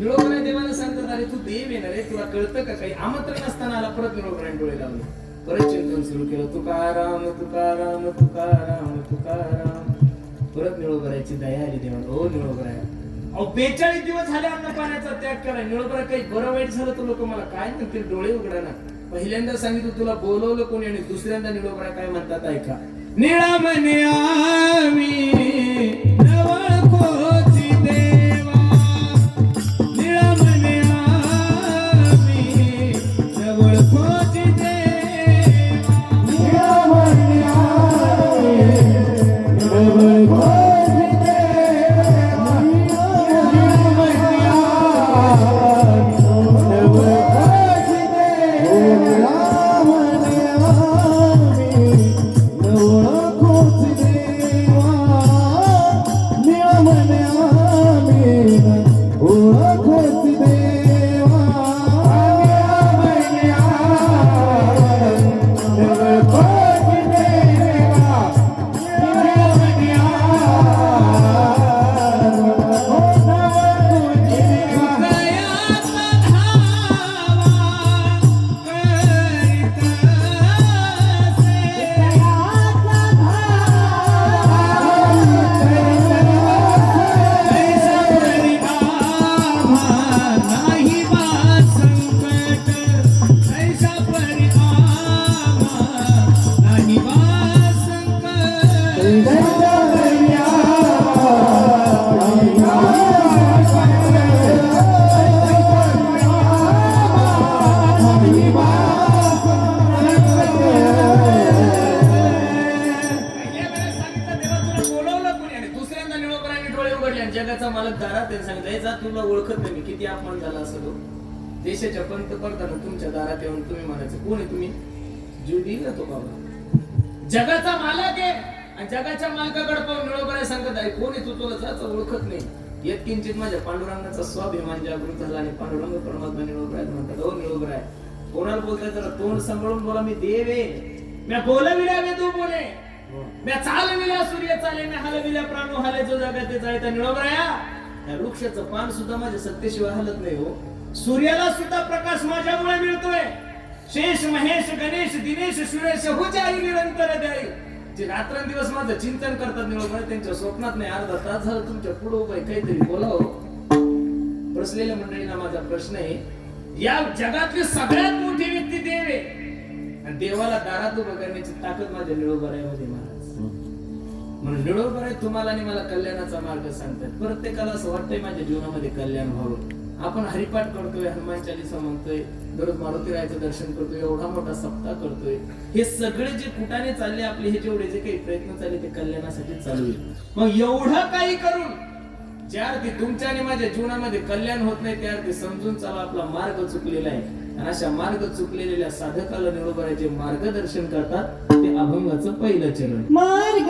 निळोबराय देवाने सांगतात अरे तू देव येणार रे तुला कळतं का काही? आमंत्रण असताना आला परत निळोबराय डोळे लावले. परत चिंतन सुरू केलं तुकाराम तुकाराम तुकाराम तुकाराम. परत निळोबरायची दया आली देवाला ओ निळोबराय अहो बेचाळीस दिवस झाले अन्न पाण्याचा त्याग करा निळोबरा काही बरं वाईट झालं तर लोक मला काय म्हणतील? डोळे उघडा ना पहिल्यांदा सांगितलं तुला बोलवलं कोणी आणि दुसऱ्यांदा निळोबरा काय म्हणतात ऐका. निळा म्हणे आम्ही मालक दारात आहे. सांगितलं "हे जा तुला ओळखत नाही मी. किती अपमान झाला असं तो. देशाच्या पंतप्रधान तुमच्या दारात येऊन तुम्ही म्हणायचं. कोण आहे तुम्ही? जीव देईल ना तो बाबा. जगाचा मालक आहे. आणि जगाच्या मालकाकडे पाहून निळोकराय सांगत आहे कोण आहे तू? तुला जायचं ओळखत नाही. येत किंचित माझ्या पांडुरंगाचा स्वाभिमान जागृत झाला आणि पांडुरंग परमात्मा निळोकराय म्हणतात हो निळोकराय कोणाला बोलताय? जरा तोंड सांभाळून बोला मी देव आहे. मी बोलविल्या मी तू बोले. म्या चालविल्या सूर्य चाले मी हलविल्या प्राणू हाले जो जागा ते जायचा निळवराया या वृक्षाचं पान सुद्धा माझ्या सत्तेशिवाय हलत नाही हो. सूर्याला सुद्धा प्रकाश माझ्यामुळे मिळतोय. शेष महेश गणेश दिनेश सुरेश हुजाई निरंतर द्याई जे रात्रंदिवस माझं चिंतन करतात निळवराय त्यांच्या स्वप्नात नाही. अर्धा तास झालं तुमच्यापुढे उभं काहीतरी बोलावं हो. बसलेल्या मंडळींना माझा प्रश्न आहे या जगातली सगळ्यात मोठी व्यक्ती देव आहे. आणि देवाला दारात उभं करण्याची ताकद माझ्या निळोबरायामध्ये महाराज म्हणून निळोबराय तुम्हाला आणि मला कल्याणाचा मार्ग सांगतात. प्रत्येकाला असं वाटतंय माझ्या जीवनामध्ये कल्याण व्हावं. आपण हरिपाठ करतोय हनुमान चालिसा म्हणतोय दररोज मारुतीरायाचं दर्शन करतोय एवढा मोठा सप्ताह करतोय. हे सगळे जे कुटाने चालले आपले हे जेवढे जे काही प्रयत्न चालले ते कल्याणासाठी चालू आहे. मग एवढं काही करून ज्या अर्थी तुमच्या आणि माझ्या जीवनामध्ये कल्याण होत नाही त्या अर्थी समजून चाला आपला मार्ग चुकलेला आहे. आणि अशा मार्ग चुकलेल्या साधकाला निरोबराचे मार्गदर्शन करतात ते अभंगाचं पहिलं चरण. मार्ग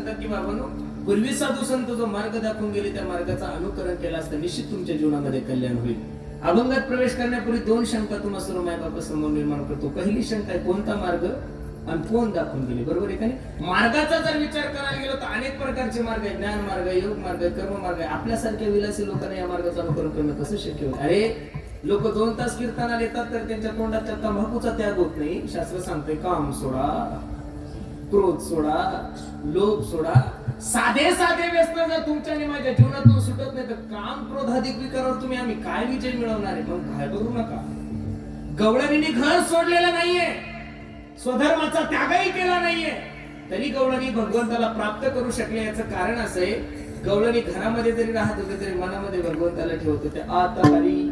सांगतात की बाबांनो पूर्वी साधू संत जो मार्ग दाखवून गेले त्या मार्गाचा अनुकरण केला असतं निश्चित तुमच्या जीवनामध्ये कल्याण होईल. अभंगात प्रवेश करण्यापूर्वी दोन शंका तुम्हा सर्व मायबापा समोर निर्माण करतो. पहिली शंका आहे कोणता मार्ग आणि कोण दाखवून गेले? बरोबर आहे का नाही? मार्गाचा जर विचार करायला गेलो तर अनेक प्रकारचे मार्ग आहे ज्ञान मार्ग आहे योग मार्ग आहे कर्म मार्ग. आहे आपल्यासारख्या विलासी लोकांना या मार्गाचं अनुकरण करणं कसं शक्य होईल? अरे लोक दोन तास कीर्तनाला येतात तर त्यांच्या तोंडात तंबाखूचा त्याग होत नाही. शास्त्र सांगते काम सोडा. क्रोध सोडा लोभ सोडा. साधे साधे व्यस्त जर तुमच्या आणि माझ्या जीवनातून सुटत नाही तर काम क्रोधाधिक विकारावर तुम्ही आम्ही काय विजय मिळवणार आहे? मग घाबरू नका. गवळणीने घर सोडलेलं नाहीये. स्वधर्माचा त्यागही केला नाहीये. तरी गवळणी भगवंताला प्राप्त करू शकले याचं कारण असं आहे गवळणी घरामध्ये जरी राहत होते तरी मनामध्ये भगवंताला ठेवत होते. आता हरी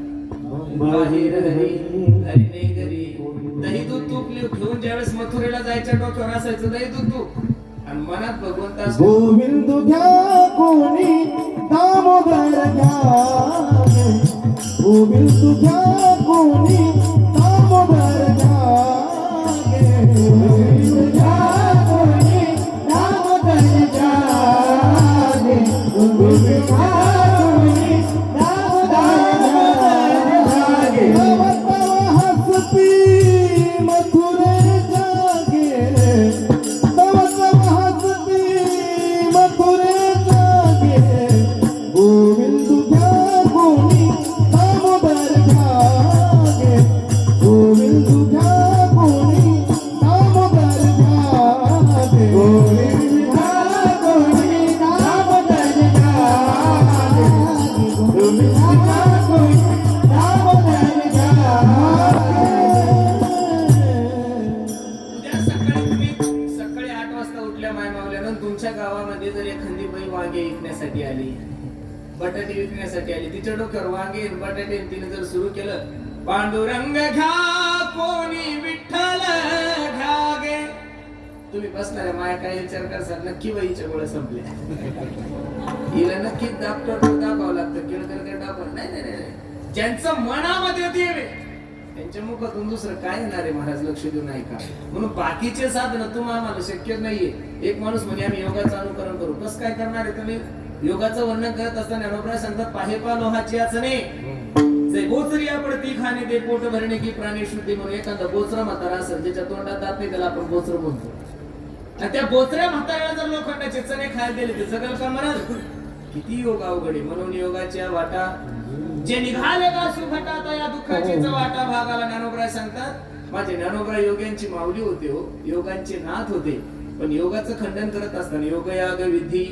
बाहेर नाही घरी दही दूध तूप घेऊन ज्यावेळेस मथुरेला जायच्या डोक्यावर असायचं दही दूध तूप आणि मनात भगवंता गोविंद घ्या कोणी दामोदर घ्या गोविंद घ्या कोणी बटाटे विकण्यासाठी आली. तिच्या डोक्यावर वांगे बटाटे तिने जर सुरू केलं पांडुरंग घ्या कोणी विठ्ठल घ्या गे तुम्ही बसणाऱ्या माया काय विचार करसाल नक्की बाईच्या गोळ्या संपल्या. हिला नक्कीच डॉक्टर दाखवावं लागतं केळकर दाखवा नाही नाही नाही नाही. ज्यांचं मनामध्ये देव त्यांच्या मुखातून दुसरं काय येणार आहे महाराज? लक्ष देऊन ऐका. म्हणून बाकीचे साधन तुम्हाला शक्य नाहीये. एक माणूस म्हणजे आम्ही योगाचं अनुकरण करू. बस काय करणार आहे तुम्ही? योगाचं वर्णन करत असताना ज्ञानोबराय सांगतात पाहेपा लोहाची आचने जे बोचरी आपण ती खाणे ते पोट भरणे की प्राणी शुद्धी म्हणून. एखादा बोचरा म्हातारा असेल ज्याच्या तोंडात नाही त्याला आपण बोचर आणि त्या बोचऱ्या म्हाताऱ्याला जर लोखंडाचे चणे खायला दिले ते जगल का म्हणाल किती योग अवघड म्हणून योगाच्या वाटा जे निघाले का सुखटात या दुःखाची वाटा भागाला ज्ञानोबराय सांगतात. माझे ज्ञानोबराय योग्यांची माऊली होते हो. योगांचे नाथ होते. पण योगाचं खंडन करत असताना योगयाग विधी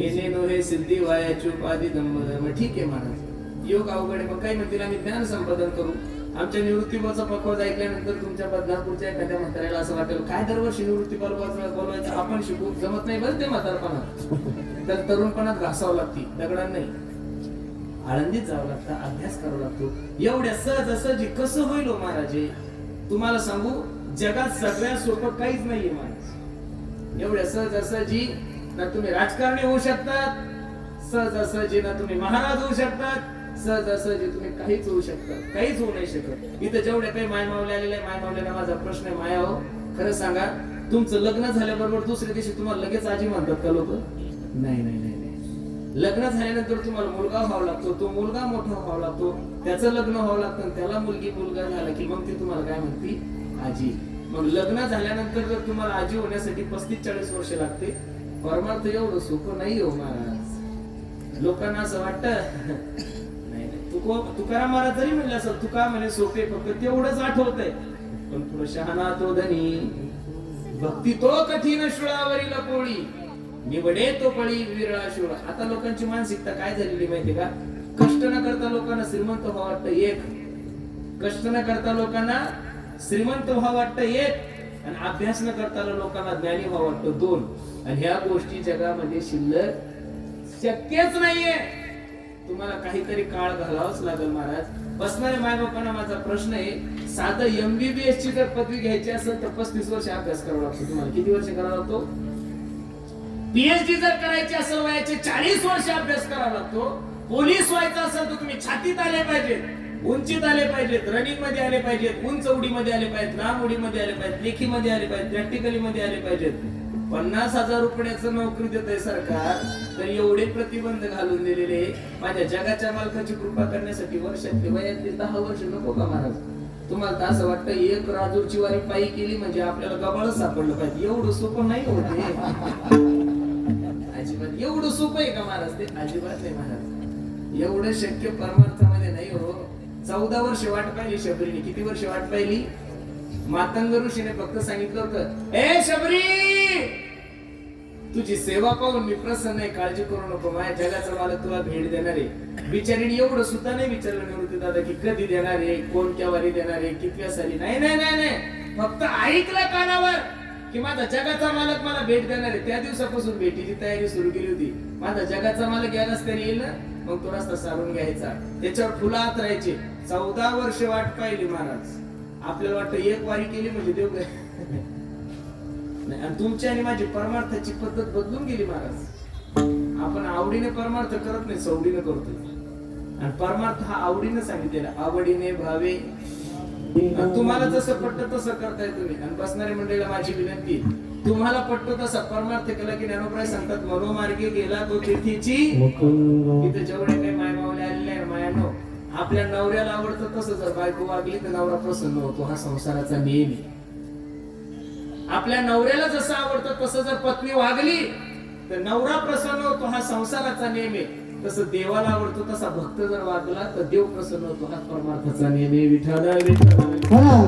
येणे नोहे सिद्धी वायाची उपाधी धर्म ठीक आहे महाराज. योग अवघड आहे मग काय म्हणतील आम्ही ज्ञान संपादन करू. आमच्या निवृत्तीपाचा पखवाज ऐकल्यानंतर तुमच्या बदलापूरच्या एखाद्या म्हाताऱ्याला असं वाटेल काय दरवर्षी निवृत्ती बोलवायचं बोलवायचं? आपण शिकू जमत नाही बरं ते म्हातारपणात. तर तरुणपणात घासावं लागते दगडांनाही आळंदीत जावं लागतं अभ्यास करावा लागतो. एवढ्या सहज सहजी कसं होईल हो महाराजे? तुम्हाला सांगू जगात सगळ्यात सोपं काहीच नाहीये महाराज. एवढ्या सहज सहजी ना तुम्ही राजकारणी होऊ शकतात सहज सहजी ना तुम्ही महाराज होऊ शकतात सहज सहजी तुम्ही काहीच होऊ शकतात काहीच होऊ नाही शकत. इथं जेवढ्या काही माय मावले आलेले आहे, माय माझा प्रश्न आहे माया हो. खरं सांगा तुमचं लग्न झाल्याबरोबर दुसऱ्या दिवशी तुम्हाला लगेच आजी म्हणतात का लोक? नाही नाही नाही नाही. लग्न झाल्यानंतर तुम्हाला मुलगा व्हावा लागतो तो मुलगा मोठा व्हावा लागतो त्याचं लग्न व्हावं लागतं त्याला मुलगी मुलगा झाला की मग ती तुम्हाला काय म्हणती? आजी. मग लग्न झाल्यानंतर जर तुम्हाला आजी होण्यासाठी पस्तीस चाळीस वर्ष लागते परमार्थ एवढं सोपं नाही हो महाराज. लोकांना असं वाटत नाही. तुको तुकाराम महाराज जरी म्हणले असं तुका म्हणे सोपे फक्त तेवढंच आठवतंय. पण पुढे शहाणा तो धनी भक्ती तो कठीण शुळावरील पोळी निवडे तो पळी विरळा शुळ. आता लोकांची मानसिकता काय झालेली माहितीये का? कष्ट न करता लोकांना श्रीमंत व्हावं वाटतं एक. कष्ट न करता लोकांना श्रीमंत व्हावं वाटतं एक आणि अभ्यास न करताना लोकांना ज्ञानी व्हावं वाटतं दोन. आणि ह्या गोष्टी जगामध्ये शिल्लक शक्यच नाहीये. तुम्हाला काहीतरी काळ घालावाच लागेल महाराज. बसणाऱ्या मायबापांना माझा प्रश्न आहे साधं एमबीबीएस ची जर पदवी घ्यायची असेल तर पस्तीस वर्ष अभ्यास करावा लागतो तुम्हाला. किती वर्ष करावा लागतो? पीएचडी जर करायची असेल वयाचे चाळीस वर्ष अभ्यास करावा लागतो. पोलीस व्हायचं असेल तर तुम्ही छातीत आले पाहिजेत. उंचीत आले पाहिजेत रनिंगमध्ये आले पाहिजेत उंच उडीमध्ये आले पाहिजेत लांब उडीमध्ये आले पाहिजेत लेखीमध्ये आले पाहिजेत प्रॅक्टिकली मध्ये आले पाहिजेत. पन्नास हजार रुपयाचं नोकरी देत आहे सरकार तर एवढे प्रतिबंध घालून दिलेले माझ्या जगाच्या मालकाची कृपा करण्यासाठी वर्षातले वयातले दहा वर्ष नको का महाराज? तुम्हाला तर असं वाटतं एक राजूरची वारी पायी केली म्हणजे आपल्याला गबाळच सापडलं पाहिजे. एवढं सोपं नाही होते अजिबात. एवढं सोपं आहे का महाराज ते? अजिबात नाही महाराज. एवढं शक्य परमार्थामध्ये नाही हो. चौदा वर्ष वाट पाहिली शबरीने. किती वर्ष वाट पाहिली? मातंग ऋषीने फक्त सांगितलं होतं ए शबरी! तुझी सेवा पाहून मी प्रसन्न आहे काळजी करू नको माझ्या जगाचा मला तुला भेट देणार आहे. बिचारीने एवढं सुद्धा नाही विचारलं निवृत्ती दादा की कधी देणार आहे कोणत्या वारी देणार आहे कितव्या साली? नाही नाही नाही नाही. फक्त ऐकलं कानावर की माझा जगाचा मालक मला भेट देणार आहे. त्या दिवसापासून भेटीची तयारी सुरू केली होती. माझा जगाचा मालक यालाच तरी येईल ना? मग तो रस्ता सारून घ्यायचा. त्याच्यावर फुलं राहायचे चौदा वर्ष वाट पाहिली महाराज. आपल्याला वाटतं एक वारी केली म्हणजे देव काय? नाही, आणि तुमची आणि माझी परमार्थाची पद्धत बदलून गेली महाराज. आपण आवडीने परमार्थ करत नाही सवडीने करतोय. आणि परमार्थ हा आवडीने सांगितलेला आवडीने भावे. आणि तुम्हाला जसं पटतं तसं करताय तुम्ही. आणि बसणाऱ्या मंडळीला माझी विनंती तुम्हाला पटतो तसा परमार्थ केला की ज्ञानोप्राय सांगतात मनोमार्गे गेला तो मुकुंद. इथे जेवढे काही मायमावले आलेले मायानो आपल्या नवऱ्याला आवडतं तसं जर बायको वागली तर नवरा प्रसन्न होतो हा संसाराचा नियम आहे. आपल्या नवऱ्याला जसं आवडतं तसं जर पत्नी वागली तर नवरा प्रसन्न होतो हा संसाराचा नियम आहे. तसं देवाला आवडतो तसा भक्त जर वागला तर देव प्रसन्न होतो हा परमार्थाचा नियम आहे. विठाला विठाला